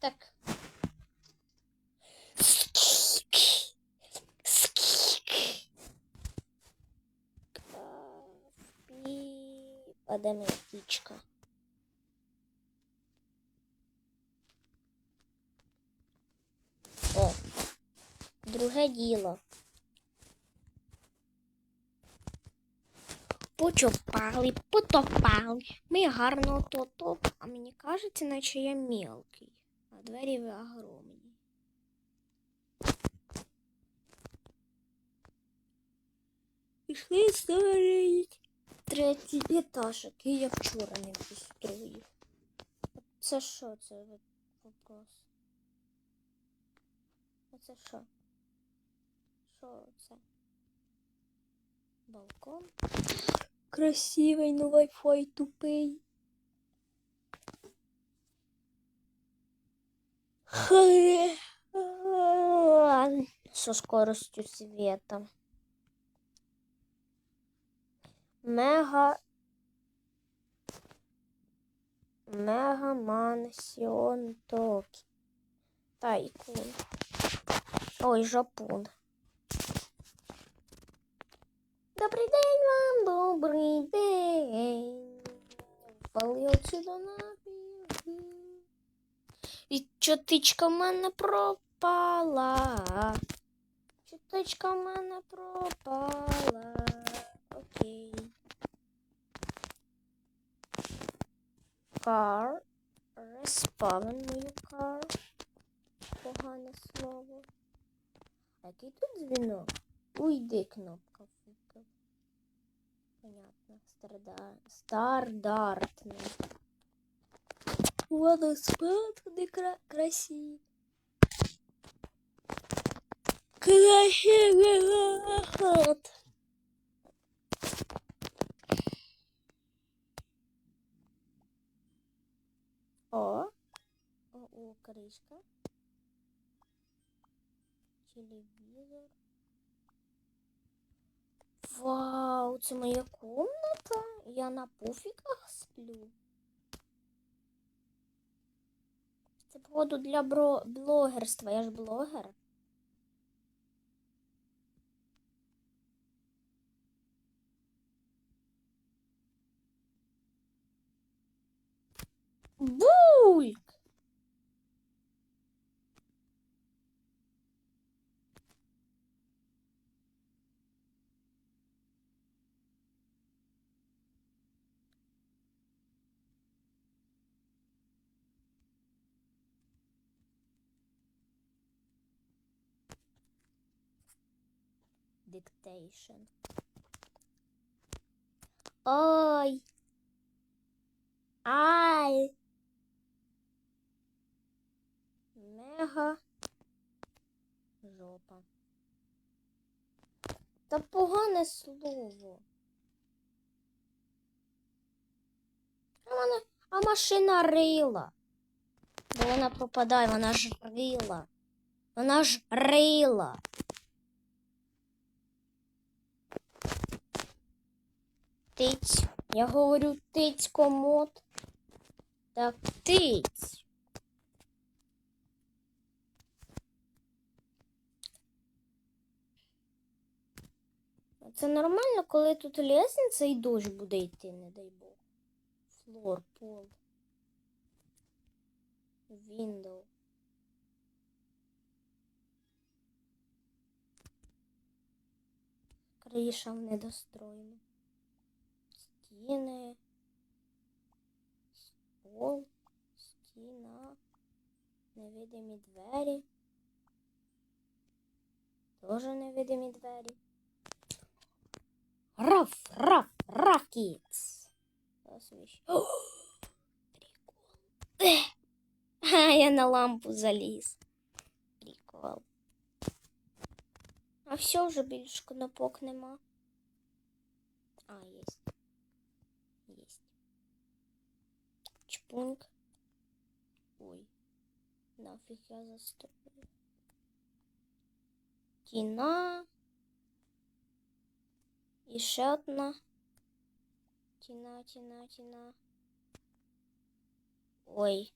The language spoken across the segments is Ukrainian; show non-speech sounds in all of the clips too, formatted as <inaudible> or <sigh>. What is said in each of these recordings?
так. Скік. Скік. Кафі. А де птичка? О, друге діло. Почопали, потопали. Ми гарно то топ, а мені кажеться, наче я мілкий, двері огромні. Пішли створить третій етаж, який я вчора не построїв. Це що це вопрос? А це що? Що це? Балкон? Красивий, но Wi-Fi тупий. Хе. Со скоростью света. Мега. Мега мансіон токі. Тайкун. Ой, жапун. Добрий день вам, добрий день. Палилці до напів. І чотичка в мене пропала. Чотичка в мене пропала. Окей. Car. Респавен мою кар. Погане слово. Який тут дзвінок? Уйди, кнопка. Понятно. Старда... Стардартний. Водоспад де кра... красивый. Красивый город. О, о, о, крышка. Телевизор. Вау, це моя комната. Я на пуфіках сплю. Походу для бро... блогерства. Я ж блогер. Dictation. Ой. Ай. Мега. Жопа. Та погане слово. А, вона, а машина рила. Бо вона пропадає, вона ж рила. Вона ж рила. Тиць. Я говорю тиць комод. Так, тиць. Це нормально, коли тут лестниця і дощ буде йти, не дай Бог. Флор, пол. Window. Криша в недостроєна. Стіни. Пол. Стіна. Невидимі двері. Тоже невидимі двері. Раф, раф. О, Прикол. А, я на лампу заліз. Прикол. А все вже більш кнопок нема. А, есть. пункт. Ой, нафиг я застрял. Тина І ще одна. Тина, Тина. тіна. Ой.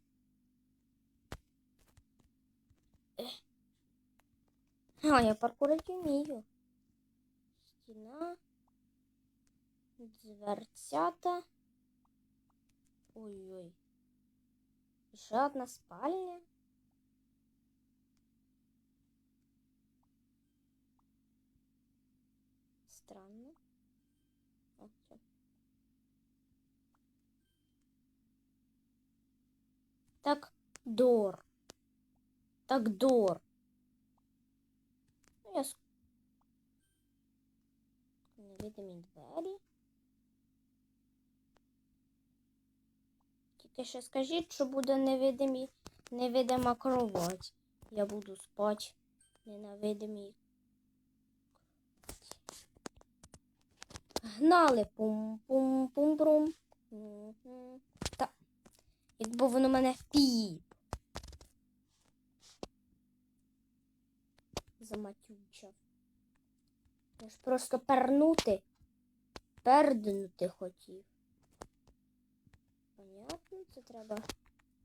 Ех. А, я паркурить умею. Стіна. Дверцята. Ой-ой. Ще одна спальня. Странно. Так, Дор. Так, Дор. Ну, я невидимі двері. Тільки ще скажіть, що буде невидимі, невидима кровать. Я буду спати не. Гнали пум-пум-пум-брум. Мгм. Та. Якби воно мене піп. Заматючав. Я ж просто пернути. Перднути хотів. Це треба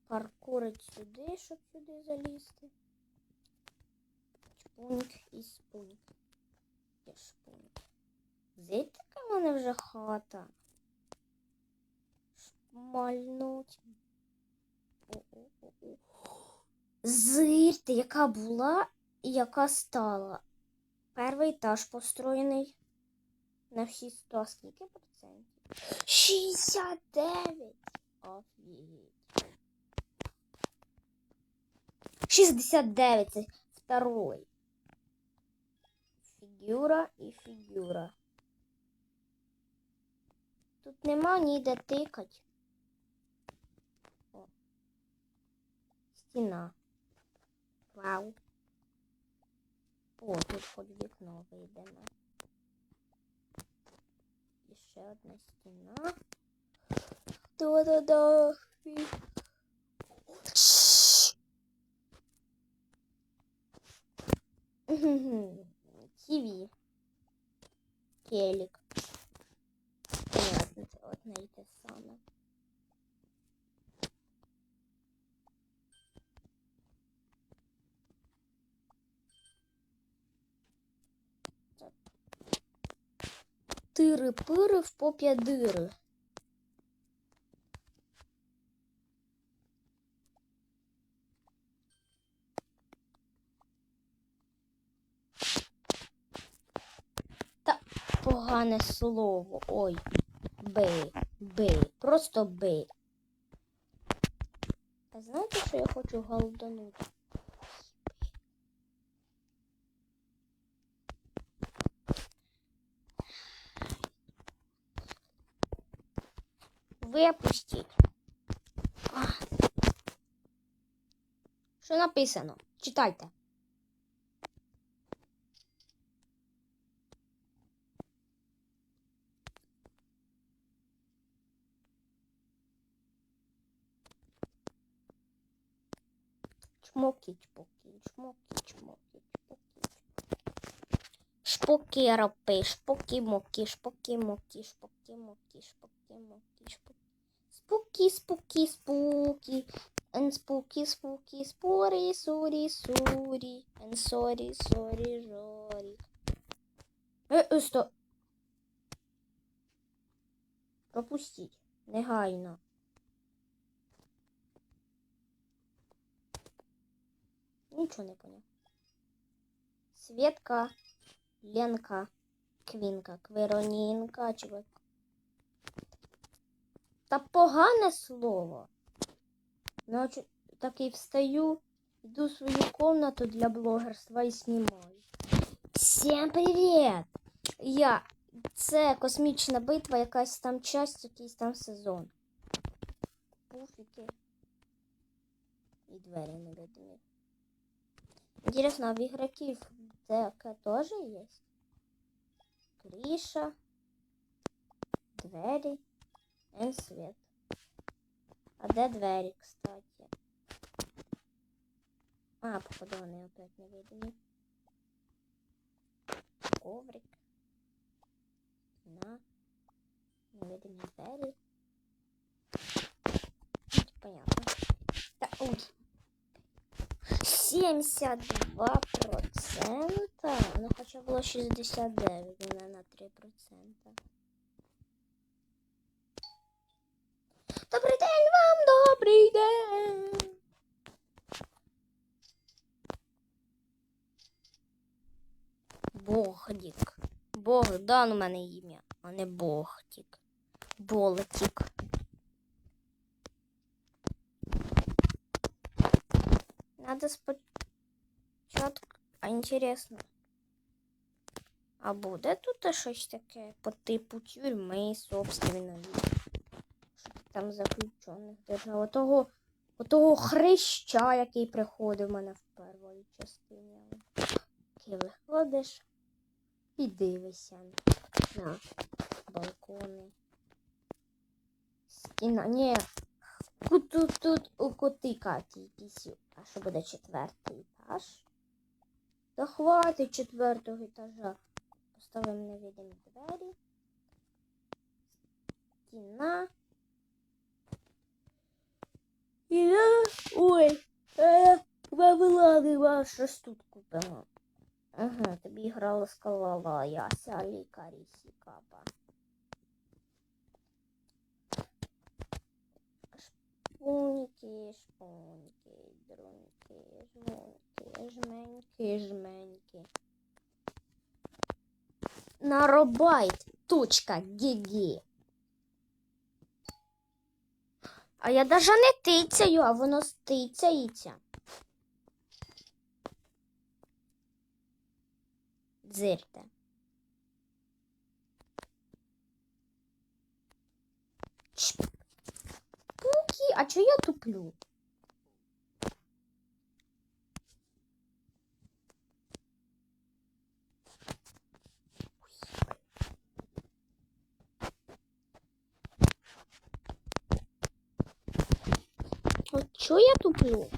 паркурити сюди, щоб сюди залізти. Чпуньк і спуньк. Є шпуньк. Зить така в мене вже хата. Шмальнуть. Зирте, яка була і яка стала. Перший етаж построєний на всі 100. Скільки процентів? 69! Офігеть. 69 це второй. Фігура і фігура. Тут нема ніде тикать. О. Стіна. Вау. О, тут хоч вікно вийдемо. І ще одна стіна. Да-да-да. ТВ. Телек. Понятно, вот на это самое. Тыры-пыры в попе дыры. Погане слово. Ой. Би. Би. Просто би. А знаєте, що я хочу голоданути? Випустіть. Що написано? Читайте. Чмоки, чпоки, чмоки, чмоки, чпоки. Шпоки ропи, шпоки моки, шпоки моки, шпоки моки, шпоки моки, шпоки. Спуки, спуки, спуки. And spooky, spooky, спори, сурі, сурі. And sorry, sorry, жорі. Е, е, стоп. Пропустіть. Негайно. Нічого не поняв. Светка, Ленка, Квінка, Кверонінка, чувак. Та погане слово. Ночі такий встаю, йду в свою комнату для блогерства і знімаю. Всім привіт! Я. Це космічна битва, якась там часть, якийсь там сезон. Пуфіки. І двері не видні. Интересно, а в игроків таке тоже есть? Кріша, двері і світ. А де двері, кстати? А, походу вони опять не видні. Коврик. На. Невидимі двері. Понятно. Та, ой. 72%. Ну, хоча було 69, у мене на 3%. Добрий день вам, добрий день. Богдік. Богдан у мене ім'я, а не Богтік. Болтік. Надо спочатку. А інтересно. А буде тут щось таке по типу тюрми, собственно. Щоб там заключених держав. Отого, отого хреща, який приходив у мене в першій частині. Ти виходиш і дивишся на балкони. Стіна. Ні. Тут, тут, у коти Каті пісю. А що буде четвертий етаж? Та хватить четвертого етажа. Поставимо невидимі двері. Стіна. І я... Ой, е, Вавилани вас щось тут купимо. Ага, тобі грала скалала яся лікарі сікапа. Шпуньки, шпуньки, друньки, жмуньки, жменьки, жменьки. Наробайт, точка, гі А я даже не тицяю, а воно стицяється. Дзирте. Пуки, а чого я туплю? От чого я туплю?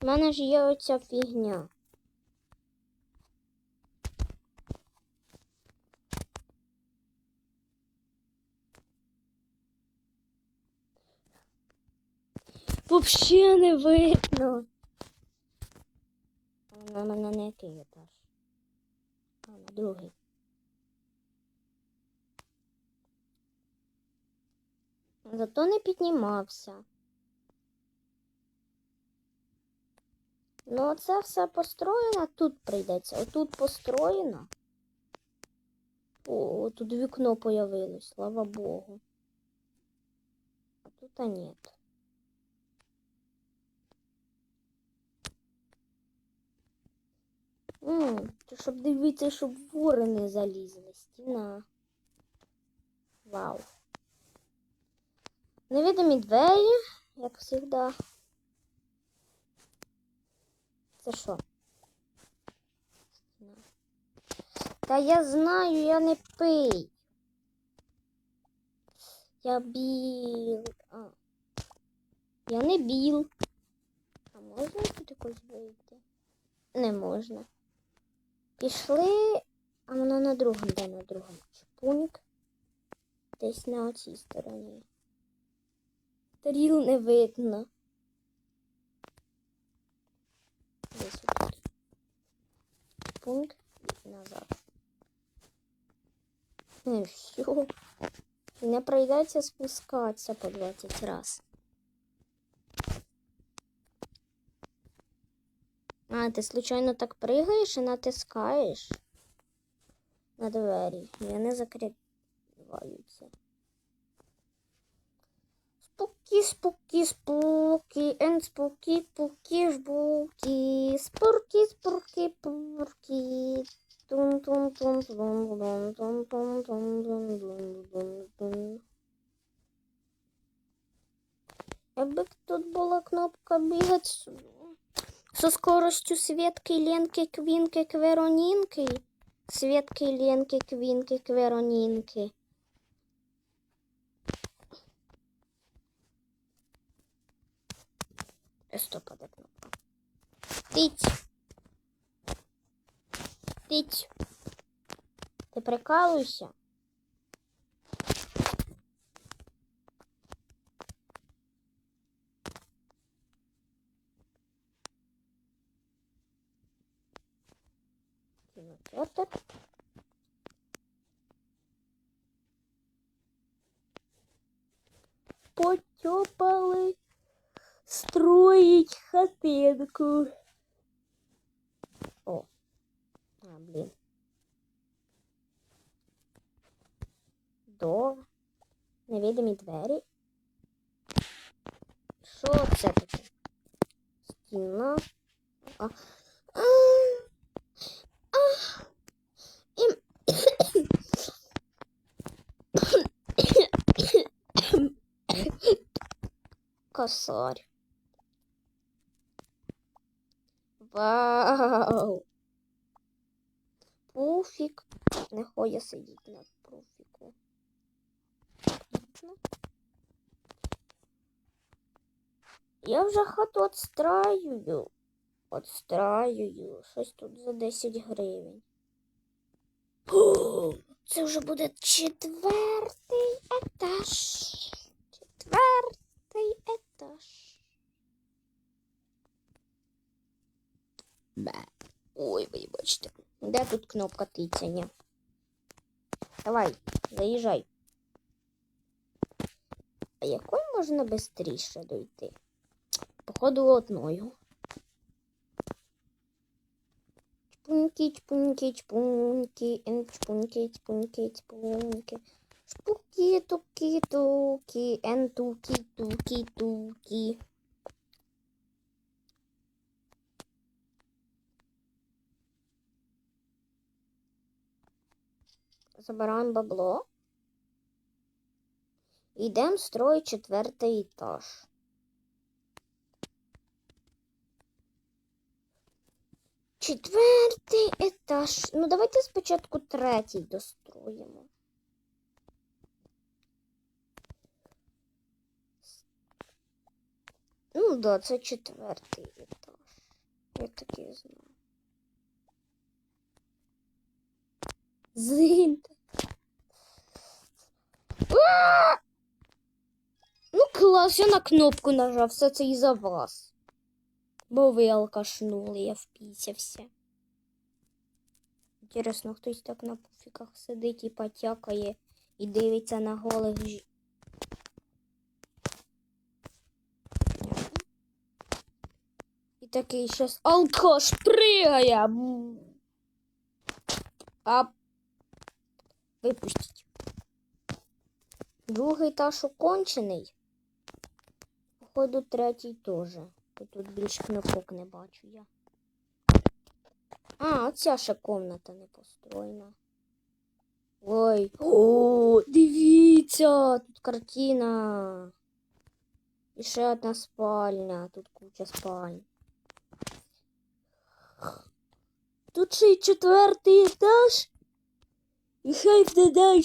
У мене ж є оця фігня. Вообще не видно. А на мене на який етаж? А, на другий. Зато не піднімався. Ну, це все построєно, тут прийдеться. Отут построєно. О, тут вікно появилось, слава Богу. А тут а нет. М, то щоб дивитися, щоб вори не залізли. Стіна. Вау. Невидимі двері, як завжди. Це що? Стіна. Та я знаю, я не пий. Я біл. А. Я не біл. А можна тут якось вийти? Не можна. Пішли, а воно на другому, де на другому. Чпуньк. Десь на оцій стороні. Таріл не видно. Десь тут. Пункт і назад. Ну і все. Не прийдеться спускатися по 20 раз. А, ти случайно так пригаєш і натискаєш на двері. І вони закриваються. Спуки, спуки, спуки, and спуки, пуки, жбуки, спурки, спурки, пурки. Тун тун тун тун тун тун тун тун тун тун Якби тут була кнопка бігати со скоростю Светки, Ленки, Квинки, Кверонинки. Светки, Ленки, Квинки, Кверонинки. Стоп, де кнопка. Тить. Тить. Ти прикалуйся? Петр. Потёпали строить хатинку. О, а, блін. До невидимі двері. Що це таке? Стіна. А. А. <coughs> А. Ім. Косарь. Вау. Пуфік. Не хоче сидіти на пуфіку. Ладно. Я вже хату отстраюю. Отстраюю. Щось тут за 10 гривень. Це вже буде четвертий етаж. Четвертий етаж. Бе. Ой, вибачте. Де тут кнопка тицяння? Давай, заїжджай. А якою можна швидше дойти? Походу одною. Чпуньки, чпуньки, чпуньки, ен чпуньки, чпуньки, чпуньки. Шпуки, туки, туки, ен туки, туки, туки. Забираємо бабло. Йдемо строїть четвертий етаж. Четвертий етаж. Ну, давайте спочатку третій достроїмо. Ну, да, це четвертий етаж. Я таки знаю. Зиньте. А! Ну, клас, я на кнопку нажав, все це із-за вас. Бо ви алкашнули, я впісявся. Інтересно, хтось так на пуфіках сидить і потякає і дивиться на голих ж... І такий щас алкаш пригає. А випустіть. Другий етаж окончений. Походу, третій теж. Бо Тут більш кнопок не бачу я. А, оця ще комната не построєна. Ой. О, дивіться! Тут картина. І ще одна спальня. Тут куча спальń. Тут ще й четвертий етаж. І хай додає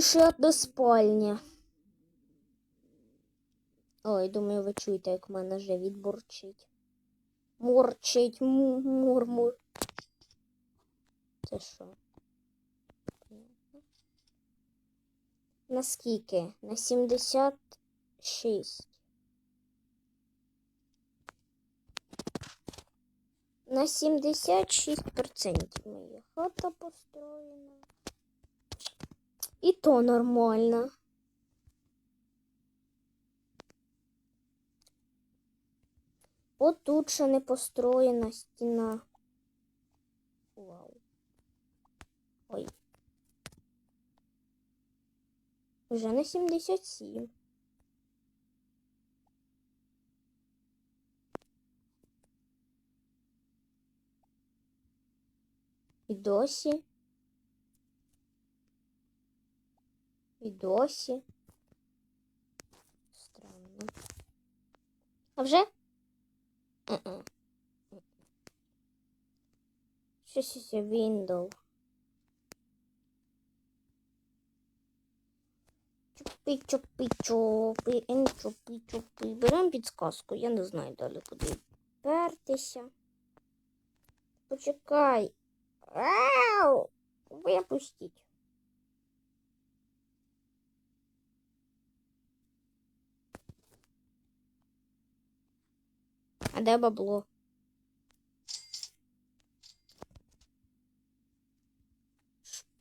ще одна спальня. Ой, думаю, ви чуєте, як в мене живіт бурчить. Мурчить, му- мур-мур. Це що? Понятно. На скільки? На 76. На 76% моя хата построєна. І то нормально. От тут ще не построєна стіна. Вау. Ой. Вже на 77. І досі. І досі. Странно. А вже? Щось із Windows. Чупи, чупи, чупи, ен чупи, чупи. Беремо підсказку, я не знаю далі куди пертися. Почекай. Ау! Випустіть. А де бабло?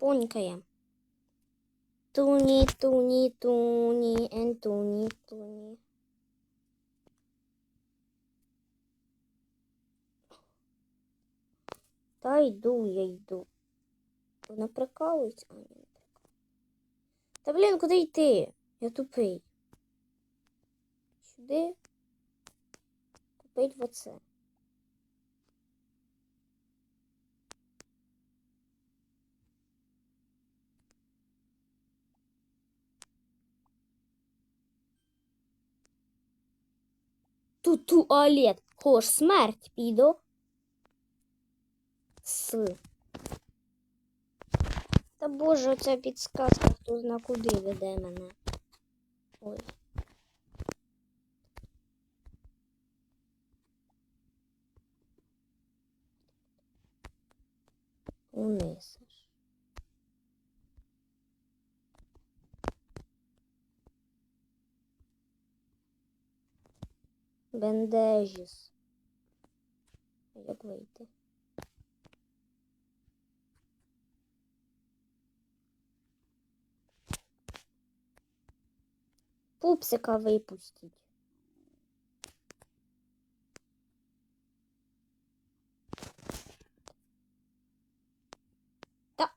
понькає. Туні, туні, туні, ен туні, туні. Та йду, я йду. Вона прикалується, а не прикалується. Та блін, куди йти? Я тупий. Сюди. Купить в оце. Тут туалет. Хош, смерть піду. С. Та боже, оця підсказка, хто зна куди веде мене. Ой. Униз. аж. Бендежіс. Як вийти? Пупсика випустіть. Та.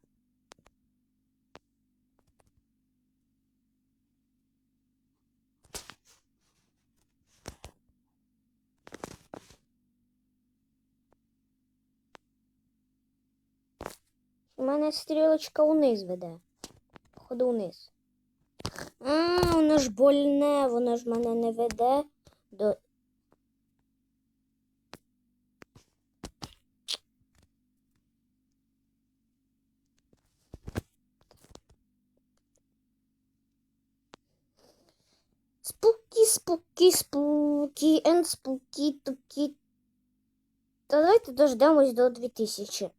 У мене стрілочка униз веде. Походу вниз. А, воно ж больне, воно ж мене не веде до. Спуки, спуки, спуки, and спуки, туки. Та давайте дождемось до 2000.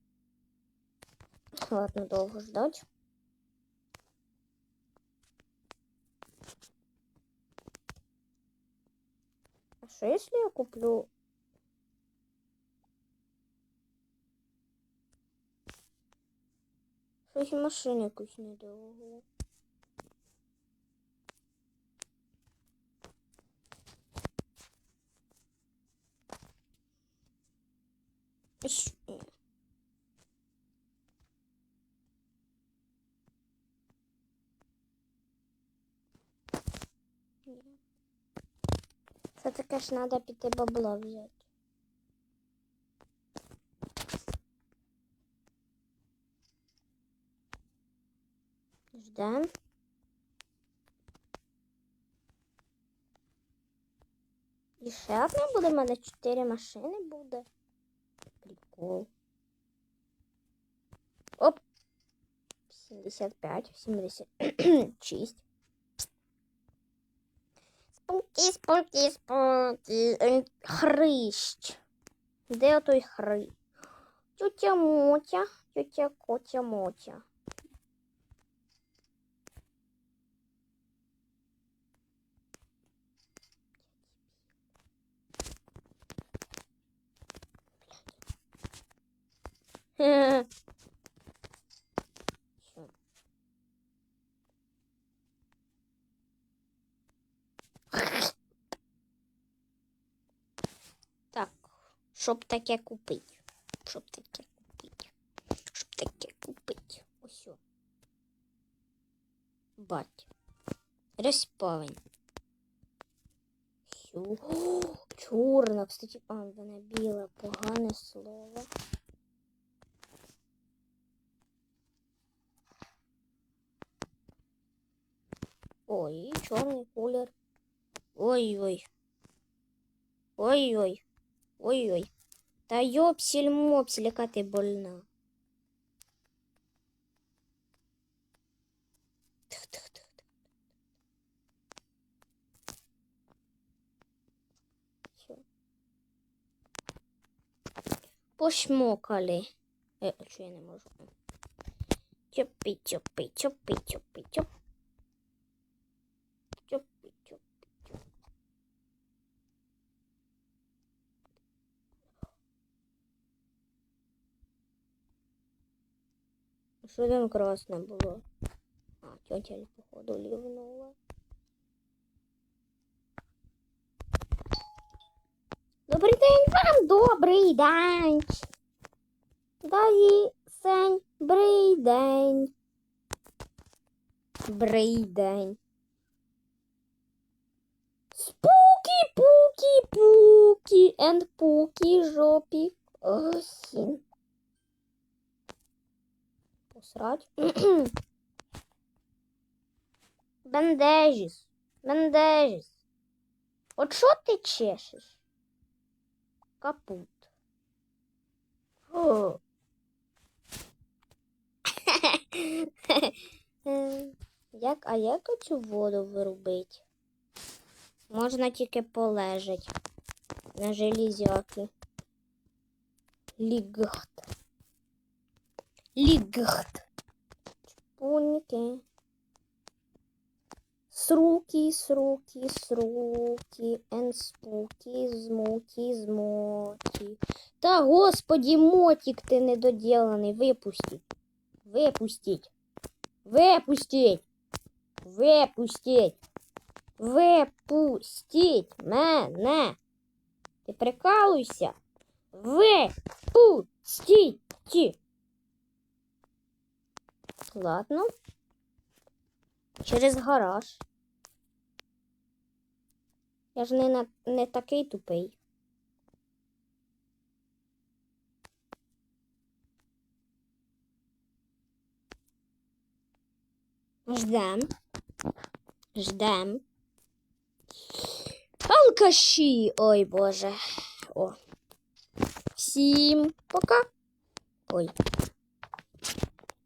Ладно, довго ждать. А что если я куплю? Щось машину якусь недорогу. Іш, Це таке ж треба піти бабла взяти. Ждем. І ще одна буде, в мене чотири машини буде. Прикол. Оп. 75, 76. Спуки, спуки, спуки. Е, Хрищ. Де той хрищ? Тютя Мотя, тютя Котя Мотя. Всё. Так, щоб таке купити. Щоб таке купити. Щоб таке купити. Ось. Бать. Розпавень. Всю. О, чорна, кстати, а, вона біла, погане слово. Ой, чорний колір. Ой-ой. Ой-ой. Ой-ой. Та йопсіль мопсіль, яка ти больна. Пошмокали. Е, а чого я не можу? Чопи, чопи, чопи, чопи, чоп. Чопи, чопи, чоп. Що там красне було? А, тетя, походу, лівнула. Добрий день вам, добрий день. Дай сень, брий день. Брий день. Спуки, пуки, пуки, and пуки, жопі. Осін. Посрать. <clears throat> Бендежіс. Бендежіс. От що ти чешеш? Капут. О. <laughs> Як, а як цю воду вирубить? Можна тільки полежать на железяки. Лігхт. Лігхт. Чпуньки. Сруки, сруки, сруки, ен спуки, змуки, змоті. Та господі, мотик ти недоділений. Випустіть. Випустіть. Випустіть. Випустіть. Випустіть мене. Ти прикалуйся. Випустіть. Ладно. Через гараж. Я ж не, на, не такий тупий. Ждем. Ждем. Алкаші. Ой, Боже. О. Всім пока. Ой.